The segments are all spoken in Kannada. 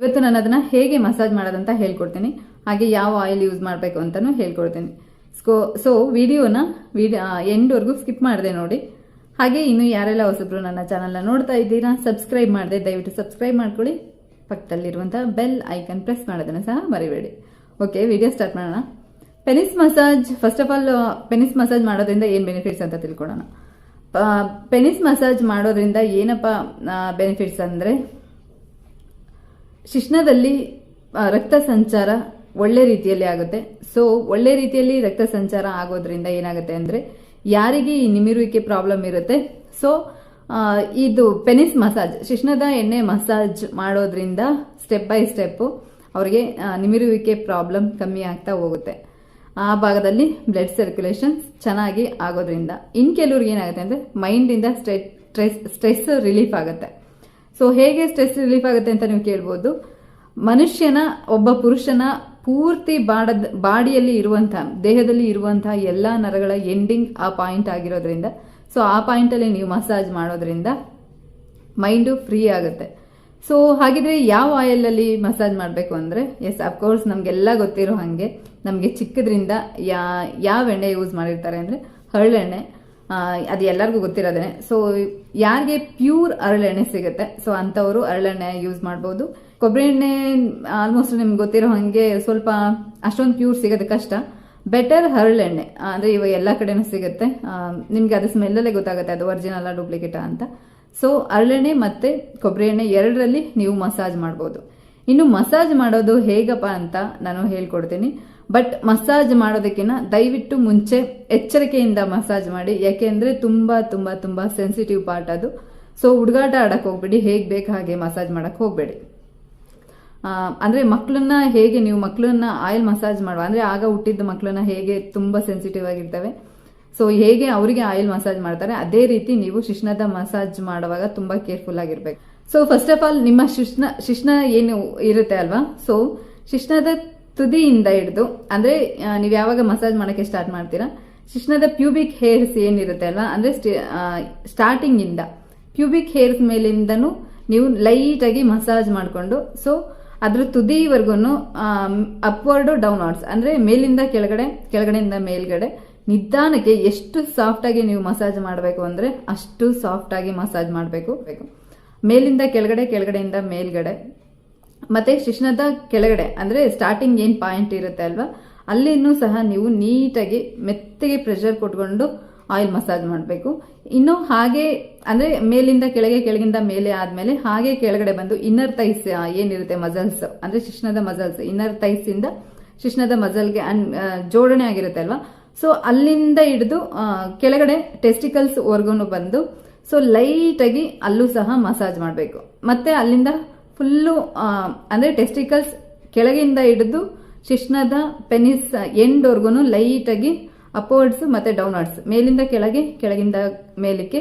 ಇವತ್ತು ನಾನು ಅದನ್ನ ಹೇಗೆ ಮಸಾಜ್ ಮಾಡೋದಂತ ಹೇಳ್ಕೊಡ್ತೀನಿ. ಹಾಗೆ ಯಾವ ಆಯಿಲ್ ಯೂಸ್ ಮಾಡಬೇಕು ಅಂತಾನು ಹೇಳ್ಕೊಡ್ತೀನಿ. ಸ್ಕೋ, ಸೊ ವಿಡಿಯೋನ ವಿಡಿಯೋ ಎಂಡ್ವರೆಗೂ ಸ್ಕಿಪ್ ಮಾಡಿದೆ ನೋಡಿ. ಹಾಗೆ ಇನ್ನು ಯಾರೆಲ್ಲ ಹೊಸಬ್ರು ನನ್ನ ಚಾನಲ್ನ ನೋಡ್ತಾ ಇದ್ದೀರಾ, ಸಬ್ಸ್ಕ್ರೈಬ್ ಮಾಡಿದೆ, ದಯವಿಟ್ಟು ಸಬ್ಸ್ಕ್ರೈಬ್ ಮಾಡ್ಕೊಳ್ಳಿ. ಪಕ್ಕದಲ್ಲಿರುವಂಥ ಬೆಲ್ ಐಕನ್ ಪ್ರೆಸ್ ಮಾಡೋದನ್ನು ಸಹ ಮರಿಬೇಡಿ. ಓಕೆ, ವಿಡಿಯೋ ಸ್ಟಾರ್ಟ್ ಮಾಡೋಣ. Penis massage, first of all, penis massage ಮಾಡೋದ್ರಿಂದ ಏನು ಬೆನಿಫಿಟ್ಸ್ ಅಂತ ತಿಳ್ಕೊಳ್ಳೋಣ. ಪೆನಿಸ್ ಮಸಾಜ್ ಮಾಡೋದ್ರಿಂದ ಏನಪ್ಪ ಬೆನಿಫಿಟ್ಸ್ ಅಂದರೆ? ಶಿಶ್ನದಲ್ಲಿ ರಕ್ತ ಸಂಚಾರ ಒಳ್ಳೆ ರೀತಿಯಲ್ಲಿ ಆಗುತ್ತೆ. ಸೊ ಒಳ್ಳೆ ರೀತಿಯಲ್ಲಿ ರಕ್ತ ಸಂಚಾರ ಆಗೋದ್ರಿಂದ ಏನಾಗುತ್ತೆ ಅಂದರೆ, ಯಾರಿಗೆ ಈ ನಿಮಿರುವಿಕೆ ಪ್ರಾಬ್ಲಮ್ ಇರುತ್ತೆ? ಸೊ ಇದು ಪೆನಿಸ್ ಮಸಾಜ್ ಶಿಶ್ನದ ಎಣ್ಣೆ ಮಸಾಜ್ ಮಾಡೋದ್ರಿಂದ ಸ್ಟೆಪ್ ಬೈ ಸ್ಟೆಪ್ಪು ಅವರಿಗೆ ನಿಮಿರುವಿಕೆ ಪ್ರಾಬ್ಲಮ್ ಕಮ್ಮಿ ಆಗ್ತಾ ಹೋಗುತ್ತೆ. ಆ ಭಾಗದಲ್ಲಿ ಬ್ಲಡ್ ಸರ್ಕ್ಯುಲೇಷನ್ ಚೆನ್ನಾಗಿ ಆಗೋದ್ರಿಂದ, ಇನ್ ಕೆಲವ್ರಿಗೆ ಏನಾಗುತ್ತೆ ಅಂದರೆ ಮೈಂಡಿಂದ ಸ್ಟ್ರೆಸ್ ಸ್ಟ್ರೆಸ್ ರಿಲೀಫ್ ಆಗುತ್ತೆ. ಸೊ ಹೇಗೆ ಸ್ಟ್ರೆಸ್ ರಿಲೀಫ್ ಆಗುತ್ತೆ ಅಂತ ನೀವು ಕೇಳ್ಬೋದು. ಮನುಷ್ಯನ, ಒಬ್ಬ ಪುರುಷನ ಪೂರ್ತಿ ಬಾಡದ, ಬಾಡಿಯಲ್ಲಿ ಇರುವಂತಹ ದೇಹದಲ್ಲಿ ಇರುವಂತಹ ಎಲ್ಲ ನರಗಳ ಎಂಡಿಂಗ್ ಆ ಪಾಯಿಂಟ್ ಆಗಿರೋದ್ರಿಂದ ಸೊ ಆ ಪಾಯಿಂಟಲ್ಲಿ ನೀವು ಮಸಾಜ್ ಮಾಡೋದ್ರಿಂದ ಮೈಂಡು ಫ್ರೀ ಆಗುತ್ತೆ. ಸೊ ಹಾಗಿದ್ರೆ ಯಾವ ಆಯಿಲಲ್ಲಿ ಮಸಾಜ್ ಮಾಡಬೇಕು ಅಂದರೆ ಎಸ್ ಅಫ್ಕೋರ್ಸ್ ನಮಗೆಲ್ಲ ಗೊತ್ತಿರೋ ಹಾಗೆ ನಮಗೆ ಚಿಕ್ಕದ್ರಿಂದ ಯಾ, ಯಾವ ಎಣ್ಣೆ ಯೂಸ್ ಮಾಡಿರ್ತಾರೆ ಅಂದರೆ, ಹರಳೆಣ್ಣೆ. ಅದು ಎಲ್ಲರಿಗೂ ಗೊತ್ತಿರೋದೇ. ಸೊ ಯಾರಿಗೆ ಪ್ಯೂರ್ ಅರಳೆಣ್ಣೆ ಸಿಗುತ್ತೆ ಸೊ ಅಂಥವರು ಅರಳೆಣ್ಣೆ ಯೂಸ್ ಮಾಡ್ಬೋದು. ಕೊಬ್ಬರಿ ಎಣ್ಣೆ ಆಲ್ಮೋಸ್ಟ್ ನಿಮ್ಗೆ ಗೊತ್ತಿರೋ ಹಾಗೆ ಸ್ವಲ್ಪ ಅಷ್ಟೊಂದು ಪ್ಯೂರ್ ಸಿಗೋದು ಕಷ್ಟ. ಬೆಟರ್ ಹರಳೆಣ್ಣೆ ಅಂದರೆ ಇವಾಗ ಎಲ್ಲ ಕಡೆನೂ ಸಿಗುತ್ತೆ. ನಿಮಗೆ ಅದು ಸ್ಮೆಲ್ಲಲ್ಲೇ ಗೊತ್ತಾಗುತ್ತೆ, ಅದು ಒರಿಜಿನಲ್ ಡೂಪ್ಲಿಕೇಟಾ ಅಂತ. ಸೊ ಹರಳೆಣ್ಣೆ ಮತ್ತೆ ಕೊಬ್ಬರಿ ಎಣ್ಣೆ ಎರಡರಲ್ಲಿ ನೀವು ಮಸಾಜ್ ಮಾಡ್ಬೋದು. ಇನ್ನು ಮಸಾಜ್ ಮಾಡೋದು ಹೇಗಪ್ಪ ಅಂತ ನಾನು ಹೇಳ್ಕೊಡ್ತೀನಿ. ಬಟ್ ಮಸಾಜ್ ಮಾಡೋದಕ್ಕಿಂತ ದಯವಿಟ್ಟು ಮುಂಚೆ ಎಚ್ಚರಿಕೆಯಿಂದ ಮಸಾಜ್ ಮಾಡಿ. ಯಾಕೆಂದ್ರೆ ತುಂಬಾ ತುಂಬಾ ತುಂಬಾ ಸೆನ್ಸಿಟಿವ್ ಪಾರ್ಟ್ ಅದು. ಸೊ ಹುಡುಗಾಟ ಆಡಕ್ ಹೋಗ್ಬೇಡಿ. ಹೇಗ್ ಬೇಕು ಹಾಗೆ ಮಸಾಜ್ ಮಾಡಕ್ ಹೋಗ್ಬೇಡಿ. ಅಂದ್ರೆ ಮಕ್ಕಳನ್ನ ಹೇಗೆ ನೀವು ಮಕ್ಕಳನ್ನ ಆಯಿಲ್ ಮಸಾಜ್ ಮಾಡುವ? ಅಂದ್ರೆ ಆಗ ಹುಟ್ಟಿದ ಮಕ್ಕಳನ್ನ ಹೇಗೆ ತುಂಬಾ ಸೆನ್ಸಿಟಿವ್ ಆಗಿರ್ತವೆ. ಸೊ ಹೇಗೆ ಅವರಿಗೆ ಆಯಿಲ್ ಮಸಾಜ್ ಮಾಡ್ತಾರೆ, ಅದೇ ರೀತಿ ನೀವು ಶಿಶ್ನದ ಮಸಾಜ್ ಮಾಡುವಾಗ ತುಂಬಾ ಕೇರ್ಫುಲ್ ಆಗಿರ್ಬೇಕು. ಸೊ ಫಸ್ಟ್ ಆಫ್ ಆಲ್ ನಿಮ್ಮ ಶಿಶ್ನ ಶಿಶ್ನ ಏನು ಇರುತ್ತೆ ಅಲ್ವಾ? ಸೊ ಶಿಶ್ನದ ತುದಿಯಿಂದ ಹಿಡಿದು, ಅಂದ್ರೆ ನೀವು ಯಾವಾಗ ಮಸಾಜ್ ಮಾಡಕ್ಕೆ ಸ್ಟಾರ್ಟ್ ಮಾಡ್ತೀರಾ? ಶಿಶ್ನದ ಪ್ಯೂಬಿಕ್ ಹೇರ್ಸ್ ಏನಿರುತ್ತೆ ಅಲ್ವಾ? ಅಂದ್ರೆ ಸ್ಟಾರ್ಟಿಂಗ್ ಇಂದ ಪ್ಯೂಬಿಕ್ ಹೇರ್ಸ್ ಮೇಲಿಂದನು ನೀವು ಲೈಟ್ ಆಗಿ ಮಸಾಜ್ ಮಾಡಿಕೊಂಡು ಸೊ ಅದ್ರ ತುದಿವರೆಗೂ ಅಪ್ವರ್ಡ್ ಡೌನ್ವರ್ಡ್ಸ್ ಅಂದ್ರೆ ಮೇಲಿಂದ ಕೆಳಗಡೆ, ಕೆಳಗಡೆಯಿಂದ ಮೇಲ್ಗಡೆ ನಿಧಾನಕ್ಕೆ ಎಷ್ಟು ಸಾಫ್ಟ್ ಆಗಿ ನೀವು ಮಸಾಜ್ ಮಾಡಬೇಕು ಅಂದ್ರೆ ಅಷ್ಟು ಸಾಫ್ಟ್ ಆಗಿ ಮಸಾಜ್ ಮಾಡಬೇಕು. ಮೇಲಿಂದ ಕೆಳಗಡೆ, ಕೆಳಗಡೆಯಿಂದ ಮೇಲ್ಗಡೆ. ಮತ್ತೆ ಶಿಶ್ನದ ಕೆಳಗಡೆ, ಅಂದ್ರೆ ಸ್ಟಾರ್ಟಿಂಗ್ ಏನ್ ಪಾಯಿಂಟ್ ಇರುತ್ತೆ ಅಲ್ವಾ? ಅಲ್ಲಿನೂ ಸಹ ನೀವು ನೀಟಾಗಿ ಮೆತ್ತಗೆ ಪ್ರೆಷರ್ ಕೊಟ್ಕೊಂಡು ಆಯಿಲ್ ಮಸಾಜ್ ಮಾಡಬೇಕು. ಇನ್ನು ಹಾಗೆ, ಅಂದ್ರೆ ಮೇಲಿಂದ ಕೆಳಗೆ, ಕೆಳಗಿಂದ ಮೇಲೆ ಆದಮೇಲೆ ಹಾಗೆ ಕೆಳಗಡೆ ಬಂದು ಇನ್ನರ್ ತೈಸ್ ಏನಿರುತ್ತೆ ಮಸಲ್ಸ್ ಅಂದ್ರೆ ಶಿಶ್ನದ ಮಸಲ್ಸ್ ಇನ್ನರ್ ಥೈಸ್ ಇಂದ ಶಿಶ್ನದ ಮಸಲ್ಗೆ ಅನ್ ಜೋಡಣೆ ಆಗಿರುತ್ತೆ ಅಲ್ವಾ? ಸೊ ಅಲ್ಲಿಂದ ಹಿಡಿದು ಕೆಳಗಡೆ ಟೆಸ್ಟಿಕಲ್ಸ್ ವರ್ಗೂ ಬಂದು ಸೊ ಲೈಟ್ ಆಗಿ ಅಲ್ಲೂ ಸಹ ಮಸಾಜ್ ಮಾಡಬೇಕು. ಮತ್ತೆ ಅಲ್ಲಿಂದ ಫುಲ್ಲು ಅಂದ್ರೆ ಟೆಸ್ಟಿಕಲ್ಸ್ ಕೆಳಗಿಂದ ಹಿಡಿದು ಶಿಶ್ನದ ಪೆನಿಸ್ ಎಂಡ್ವರ್ಗೂ ಲೈಟ್ ಆಗಿ ಅಪ್ವರ್ಡ್ಸ್ ಮತ್ತೆ ಡೌನ್ವರ್ಡ್ಸ್ ಮೇಲಿಂದ ಕೆಳಗೆ, ಕೆಳಗಿಂದ ಮೇಲಕ್ಕೆ.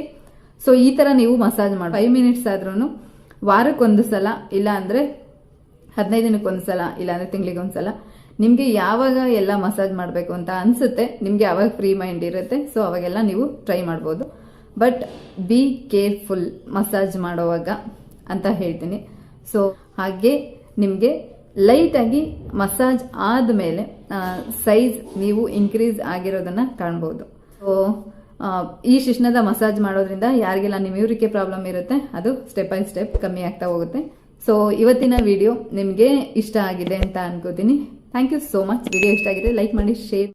ಸೊ ಈ ತರ ನೀವು ಮಸಾಜ್ ಮಾಡಿ ಫೈವ್ ಮಿನಿಟ್ಸ್ ಆದ್ರೂ ವಾರಕ್ಕೊಂದು ಸಲ, ಇಲ್ಲ ಅಂದ್ರೆ ಹದಿನೈದು ದಿನಕ್ಕೊಂದು ಸಲ ಇಲ್ಲಾಂದ್ರೆ ತಿಂಗಳಿಗೆ ಒಂದ್ಸಲ ನಿಮ್ಗೆ ಯಾವಾಗ ಎಲ್ಲ ಮಸಾಜ್ ಮಾಡಬೇಕು ಅಂತ ಅನ್ಸುತ್ತೆ, ನಿಮ್ಗೆ ಯಾವಾಗ ಫ್ರೀ ಮೈಂಡ್ ಇರುತ್ತೆ ಸೊ ಅವಾಗೆಲ್ಲ ನೀವು ಟ್ರೈ ಮಾಡ್ಬೋದು. ಬಟ್ ಬಿ ಕೇರ್ಫುಲ್ ಮಸಾಜ್ ಮಾಡುವಾಗ ಅಂತ ಹೇಳ್ತೀನಿ. ಸೊ ಹಾಗೆ ನಿಮಗೆ ಲೈಟಾಗಿ ಮಸಾಜ್ ಆದಮೇಲೆ ಸೈಜ್ ನೀವು ಇನ್ಕ್ರೀಸ್ ಆಗಿರೋದನ್ನ ಕಾಣ್ಬೋದು. ಸೊ ಈ ಶಿಶ್ನದ ಮಸಾಜ್ ಮಾಡೋದ್ರಿಂದ ಯಾರಿಗೆಲ್ಲ ಇವ್ರಿಗೆ ಪ್ರಾಬ್ಲಮ್ ಇರುತ್ತೆ, ಅದು ಸ್ಟೆಪ್ ಬೈ ಸ್ಟೆಪ್ ಕಮ್ಮಿ ಆಗ್ತಾ ಹೋಗುತ್ತೆ. ಸೊ ಇವತ್ತಿನ ವಿಡಿಯೋ ನಿಮಗೆ ಇಷ್ಟ ಆಗಿದೆ ಅಂತ ಅನ್ಕೋತೀನಿ. Thank you so much video ಇಷ್ಟ ಆಗಿದೆ ಲೈಕ್ ಮಾಡಿ ಶೇರ್